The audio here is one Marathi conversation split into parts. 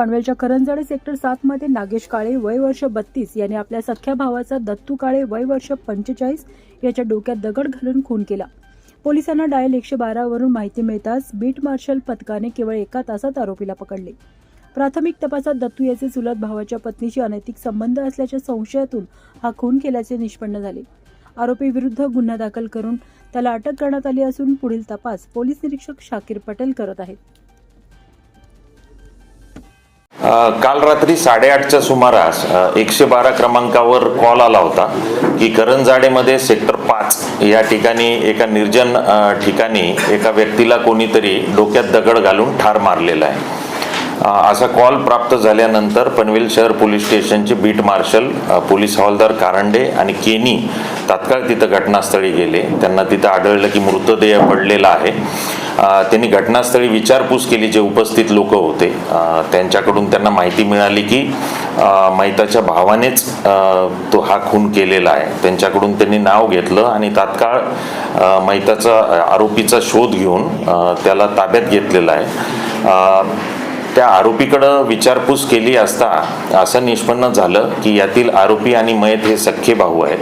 पनवेलच्या करंजाडे सेक्टर सात मध्ये नागेश काळे वय वर्ष बत्तीस यांनी आपल्या सख्या भावाचा दत्तू काळे वय वर्ष पंचेचाळीस याच्या डोक्यात दगड घालून खून केला. पोलिसांना डायल एकशे बारावरून माहिती मिळताच बीट मार्शल पथकाने केवळ एका तासात आरोपीला पकडले. प्राथमिक तपासात दत्तू याचे चुलत भावाच्या पत्नीशी अनैतिक संबंध असल्याच्या संशयातून हा खून केल्याचे निष्पन्न झाले. आरोपी विरुद्ध गुन्हा दाखल करून त्याला अटक करण्यात आली असून पुढील तपास पोलीस निरीक्षक शाकीर पटेल करत आहेत. काल रात्री साडेआठच्या सुमारास एकशे बारा क्रमांकावर कॉल आला होता की करंजाडेमध्ये सेक्टर पाच या ठिकाणी एका निर्जन ठिकाणी एका व्यक्तीला कोणीतरी डोक्यात दगड घालून ठार मारलेला आहे. असा कॉल प्राप्त झाल्यानंतर पनवेल शहर पोलीस स्टेशनचे बीट मार्शल पोलीस हवालदार कारंडे आणि केनी तात्काळ तिथं घटनास्थळी गेले. त्यांना तिथं आढळलं की मृतदेह पडलेला आहे. त्यांनी घटनास्थळी विचारपूस केली जे उपस्थित लोक होते. त्यांच्याकडून त्यांना माहिती मिळाली की अ, मैताच्या भावानेच तो हा खून केलेला आहे. त्यांच्याकडून त्यांनी नाव घेतलं आणि तात्काळ अ, मैताचा आरोपीचा शोध घेऊन त्याला ताब्यात घेतलेला आहे. त्या आरोपीकडं विचारपूस केली असता असं निष्पन्न झालं की यातील आरोपी आणि मयत हे सख्खे भाऊ आहेत.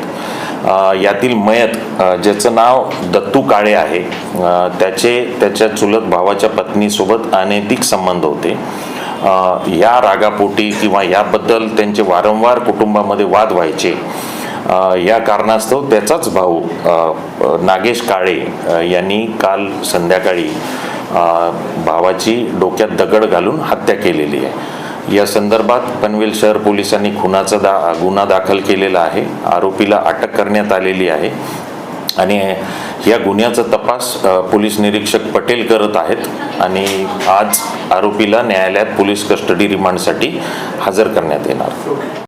यातील मयत ज्याचं नाव दत्तू काळे आहे त्याचे त्याच्या चुलत भावाच्या पत्नीसोबत अनैतिक संबंध होते. या रागापोटी किंवा याबद्दल त्यांचे वारंवार कुटुंबामध्ये वाद व्हायचे. या कारणास्तव त्याचाच भाऊ नागेश काळे यांनी काल संध्याकाळी भावाची डोक्यात दगड घालून हत्या केलेली आहे. या संदर्भात पनवेल शहर पोलिसांनी खुनाचा दा गुन्हा दाखल केलेला आहे आरोपीला अटक करण्यात आलेली आहे आणि या गुन्ह्याचा तपास पोलीस निरीक्षक पटेल करत आहेत आणि आज आरोपीला न्यायालयात पोलीस कस्टडी रिमांडसाठी हजर करण्यात येणार.